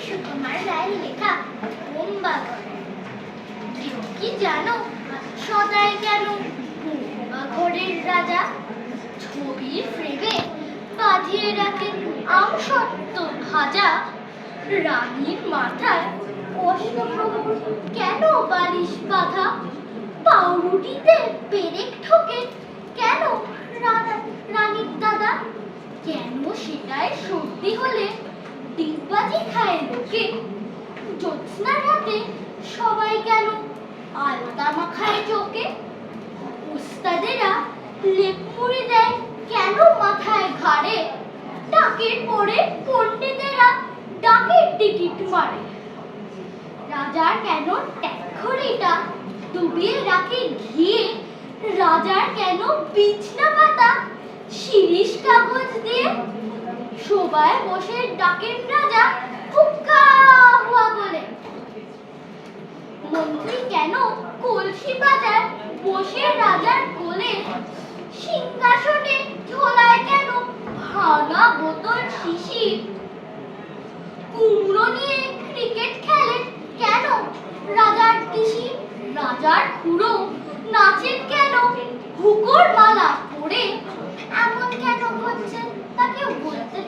সুকুমার রায়ের লেখা বোম্বা কি জানো সদাই কেন বোম্বা ঘরের রাজা ছবির ফ্রেমে বাঁধিয়ে রাখেন আমসত্ত্ব ভাজা রানীর মাথায় অষ্টপ্রহর কেন বালিশ বাঁধা? পাউরুটিতে পেরেক ঠোকে। কেন রানা- রানীর দাদা? কেন সেটাই সর্দি হলে? ডিগবাজি খায় লোকে। জ্যোৎস্না রাতে সবাই কেন আলতা মাখায় চোখে। উস্তাদেরা লেপ মুড়ি দেয়, কেন মাথায় ঘাড়ে? ডাকের পরে পণ্ডিতেরা ডাকের টিকিট মারে। রাজার কেন ট্যাক্ষরিটা ডুবিয়ে রাখে ঘিয়ে? রাজার কেন বিছনা পাতা? শিরিষ কাগজ দিয়ে সবাই বসে ডাকেন রাজা, হুক্কা হুয়া বলে। মন্ত্রী কেন কলসি বাজার বসে রাজার কোলে সিংহাসনে ঝোলায় কেন? ভাঙা বোতল শিশির। কুমড়ো নিয়ে ক্রিকেট খেলে কেন? রাজার পিসি রাজার খুড়ো নাচেন কেন? হুকোর মালা পরে এমন কেন হচ্ছে তা কেউ বলতে